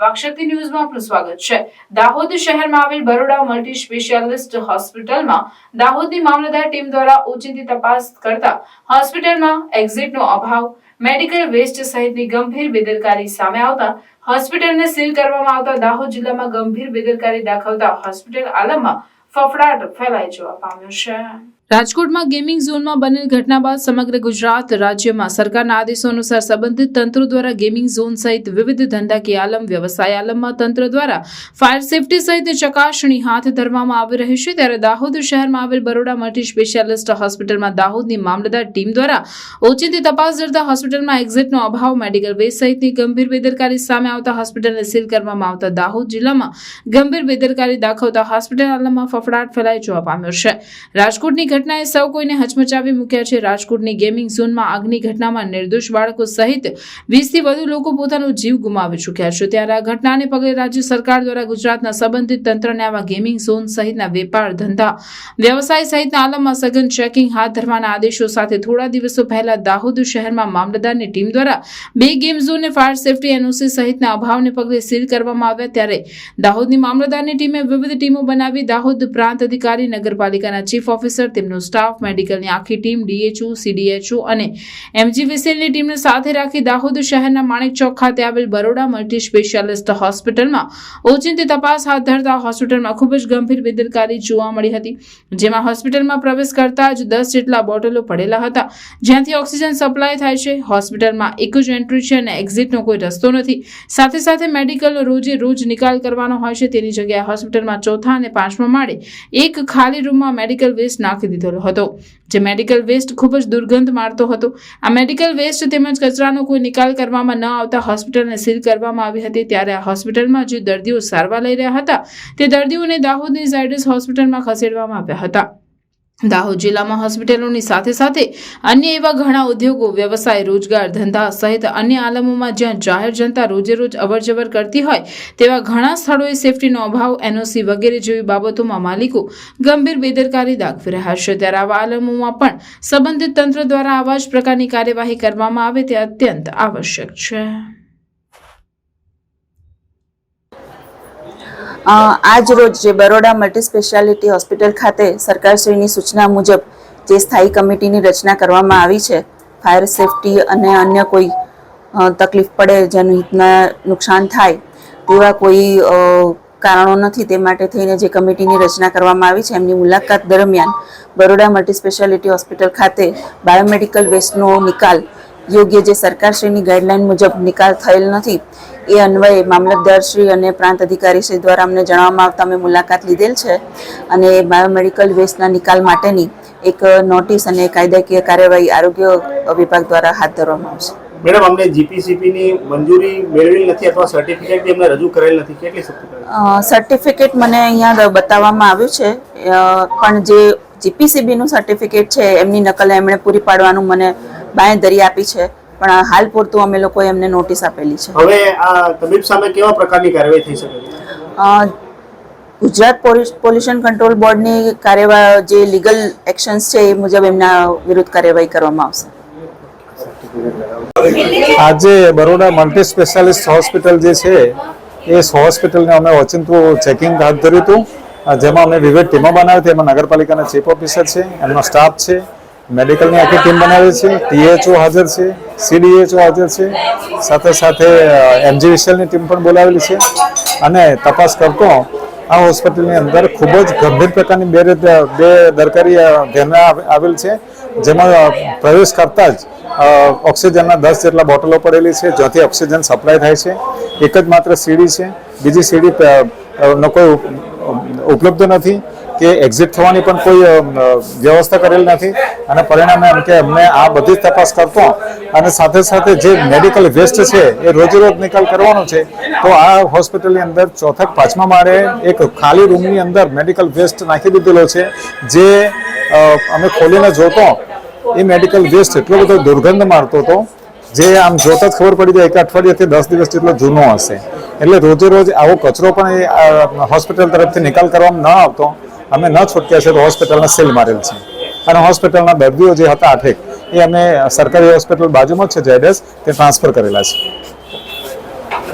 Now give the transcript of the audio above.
વાકશક્તિ ન્યૂઝમાં આપનું સ્વાગત છે. દાહોદ શહેરમાં આવેલ બરોડા મલ્ટી સ્પેશિયાલિસ્ટ હોસ્પિટલમાં દાહોદની મામલતદાર ટીમ દ્વારા ઓચિંતી તપાસ કરતા હોસ્પિટલમાં એક્ઝિટનો અભાવ, મેડિકલ વેસ્ટ સહિતની ગંભીર બેદરકારી સામે આવતા હોસ્પિટલને સીલ કરવામાં આવતા દાહોદ જિલ્લામાં ગંભીર બેદરકારી દાખવતા હોસ્પિટલ આલમમાં ફફડાટ ફેલાઈ જવા પામ્યો છે. રાજકોટમાં ગેમિંગ ઝોનમાં બનેલ ઘટના બાદ સમગ્ર ગુજરાત રાજ્યમાં સરકારના આદેશો અનુસાર સંબંધિત તંત્ર દ્વારા ગેમિંગ ઝોન સહિત વિવિધ ધંધાકીય આલમ, વ્યવસાય આલમમાં તંત્ર દ્વારા ફાયર સેફટી સહિત ચકાસણી હાથ ધરવામાં આવી રહી છે. ત્યારે દાહોદ શહેરમાં આવેલ બરોડા મલ્ટી સ્પેશિયાલિસ્ટ હોસ્પિટલમાં દાહોદની મામલતદાર ટીમ દ્વારા ઓચિંતી તપાસ કરતા હોસ્પિટલમાં એક્ઝિટનો અભાવ મેડિકલ વેસ્ટ સહિતની ગંભીર બેદરકારી સામે આવતા હોસ્પિટલને સીલ કરવામાં આવતા દાહોદ જિલ્લામાં ગંભીર બેદરકારી દાખવતા હોસ્પિટલ આલમમાં ફફડાટ ફેલાઈ જોવા પામ્યો છે. રાજકોટની ઘટનાએ સૌ કોઈને હચમચાવી મૂક્યા છે. રાજકોટની ગેમિંગ ઝોનમાં આગની ઘટનામાં નિર્દોષ બાળકો સહિત વીસથી વધુ લોકો પોતાનો જીવ ગુમાવી ચૂક્યા છે. ત્યારે આ ઘટનાને પગલે રાજ્ય સરકાર દ્વારા ગુજરાતના સંબંધિત તંત્રને આવા ગેમિંગ ઝોન સહિતના વેપાર, ધંધા, વ્યવસાય સહિતના આલમમાં સઘન ચેકિંગ હાથ ધરવાના આદેશો સાથે થોડા દિવસો પહેલા દાહોદ શહેરમાં મામલતદારની ટીમ દ્વારા બે ગેમ ઝોનને ફાયર સેફટી એનઓસી સહિતના અભાવને પગલે સીલ કરવામાં આવ્યા. ત્યારે દાહોદની મામલતદારની ટીમે વિવિધ ટીમો બનાવી દાહોદ પ્રાંત અધિકારી, નગરપાલિકાના ચીફ ઓફિસર તેમનો સ્ટાફ મેડિકલની આખી ટીમ ડીએચઓ સીડીએચઓ અને એમજીવીસીએલની ટીમને સાથે રાખી દાહોદ શહેરના માણેક ચોક ખાતે આવેલ બરોડા મલ્ટી સ્પેશિયાલિસ્ટ હોસ્પિટલમાં ઓચિંતી તપાસ હાથ ધરતા હોસ્પિટલમાં ખૂબ જ ગંભીર બેદરકારી જોવા મળી હતી. જેમાં હોસ્પિટલમાં પ્રવેશ કરતા જ દસ જેટલા બોટલો પડેલા હતા. જ્યાંથી ઓક્સિજન સપ્લાય થાય છે, હોસ્પિટલમાં એક જ એન્ટ્રી છે અને એક્ઝિટનો કોઈ રસ્તો નથી. સાથે સાથે મેડિકલ રોજે રોજ નિકાલ કરવાનો હોય છે, તેની જગ્યાએ હોસ્પિટલમાં ચોથા અને પાંચમા માળે એક ખાલી રૂમમાં મેડિકલ વેસ્ટ નાખી દીધેલો હતો. જે મેડિકલ વેસ્ટ ખૂબ જ દુર્ગંધ મારતો હતો. આ મેડિકલ વેસ્ટ તેમજ કચરાનો કોઈ નિકાલ કરવામાં ન આવતા હોસ્પિટલને સીલ કરવામાં આવી હતી. ત્યારે આ હોસ્પિટલમાં જે દર્દીઓ સારવાર લઈ રહ્યા હતા, તે દર્દીઓને દાહોદની ઝાયડસ હોસ્પિટલમાં ખસેડવામાં આવ્યા હતા. દાહોદ જિલ્લામાં હોસ્પિટલોની સાથે સાથે અન્ય એવા ઘણા ઉદ્યોગો, વ્યવસાય, રોજગાર, ધંધા સહિત અન્ય આલમોમાં જ્યાં જાહેર જનતા રોજે રોજ અવરજવર કરતી હોય તેવા ઘણા સ્થળોએ સેફટીનો અભાવ, એનઓસી વગેરે જેવી બાબતોમાં માલિકો ગંભીર બેદરકારી દાખવી રહ્યા છે. ત્યારે આવા આલમોમાં પણ સંબંધિત તંત્ર દ્વારા આવા જ પ્રકારની કાર્યવાહી કરવામાં આવે તે અત્યંત આવશ્યક છે. આજ રોજ જે બરોડા મલ્ટી સ્પેશિયાલિટી હોસ્પિટલ ખાતે સરકારશ્રીની સૂચના મુજબ જે સ્થાયી કમિટીની રચના કરવામાં આવી છે, ફાયર સેફટી અને અન્ય કોઈ તકલીફ પડે જેનું હિતના નુકસાન થાય, તેવા કોઈ કારણો નથી, તે માટે થઈને જે કમિટીની રચના કરવામાં આવી છે, એમની મુલાકાત દરમિયાન બરોડા મલ્ટી સ્પેશિયાલિટી હોસ્પિટલ ખાતે બાયોમેડિકલ વેસ્ટનો નિકાલ યોગ્ય જે સરકારશ્રીની ગાઈડલાઇન મુજબ નિકાલ થયેલ નથી એ અન્વયે મામલતદારશ્રી અને પ્રાંત અધિકારીશ્રી દ્વારા અમને જણાવવામાં આવતા અમે મુલાકાત લીધેલ છે. અને બાયોમેડિકલ વેસ્ટના નિકાલ માટેની એક નોટિસ અને કાયદાકીય કાર્યવાહી આરોગ્ય વિભાગ દ્વારા હાથ ધરવામાં આવશે. મેડમ અમને જીપીસીપીની મંજૂરી મેળવેલી નથી અથવા સર્ટિફિકેટ બી અમને રજૂ કરેલ નથી. કેટલી સર્ટિફિકેટ મને અહીંયા બતાવવામાં આવ્યું છે. પણ જે જીપીસીબીનું સર્ટિફિકેટ છે એમની નકલ એમણે પૂરી પાડવાનું મને બાંયધરી આપી છે પણ હાલ પૂરતું અમે લોકોએ એમને નોટિસ આપેલી છે. હવે આ તબીબ સામે કેવા પ્રકારની કાર્યવાહી થઈ શકે? છે ગુજરાત પોલ્યુશ- પોલ્યુશન કંટ્રોલ બોર્ડની કાર્યવાહી જે લીગલ એક્શન્સ છે એ મુજબ એમના વિરુદ્ધ કાર્યવાહી કરવામાં આવશે. આજે બરોડા મલ્ટી સ્પેશિયાલિસ્ટ હોસ્પિટલ જે છે એ હોસ્પિટલને અમે ઓચિંતું ચેકિંગ હાથ ધર્યું હતું. જેમાં અમે વિવિધ ટીમો બનાવી હતી એમાં નગરપાલિકાના ચીફ ઓફિસર છે એમનો સ્ટાફ છે મેડિકલની આખી ટીમ બનાવી છે ટીએચઓ હાજર છે સીડીએચઓ હાજર છે સાથે સાથે એમજીવીસીએલની ટીમ પણ બોલાવેલી છે અને તપાસ કરતો આ હોસ્પિટલની અંદર ખૂબ જ ગંભીર પ્રકારની બે બે દરકારી અ, ધ્યાનમાં આવેલ છે. જેમાં પ્રવેશ કરતા જ ઓક્સિજનના દસ જેટલા બોટલો પડેલી છે જ્યાંથી ઓક્સિજન સપ્લાય થાય છે. એક જ માત્ર સીડી છે. બીજી સીડી નો કોઈ ઉપલબ્ધ નથી. કે એક્ઝિટ થવાની પણ કોઈ વ્યવસ્થા કરેલ નથી. અને પરિણામે એમ કે અમને આ બધી જ તપાસ કરતો અને સાથે સાથે જે મેડિકલ વેસ્ટ છે, એ રોજે નિકાલ કરવાનો છે, તો આ હોસ્પિટલની અંદર ચોથા કે પાંચમા માળે એક ખાલી રૂમની અંદર મેડિકલ વેસ્ટ નાખી દીધેલો છે. જે અમે ખોલીને જોતો, એ મેડિકલ વેસ્ટ એટલો બધો દુર્ગંધ મારતો હતો, જે આમ જોતા જ ખબર પડી જાય એક અઠવાડિયાથી દસ દિવસ જેટલો જૂનો હશે. એટલે રોજે રોજ આવો કચરો પણ એ હોસ્પિટલ તરફથી નિકાલ કરવામાં ન આવતો. અમે ન છૂટક્યા છે તો હોસ્પિટલને સીલ મારેલ છે. અને હોસ્પિટલના દર્દીઓ જે હતા આઠેક, એ અમે સરકારી હોસ્પિટલ બાજુમાં જ છે જેડેસ તે ટ્રાન્સફર કરેલા છે.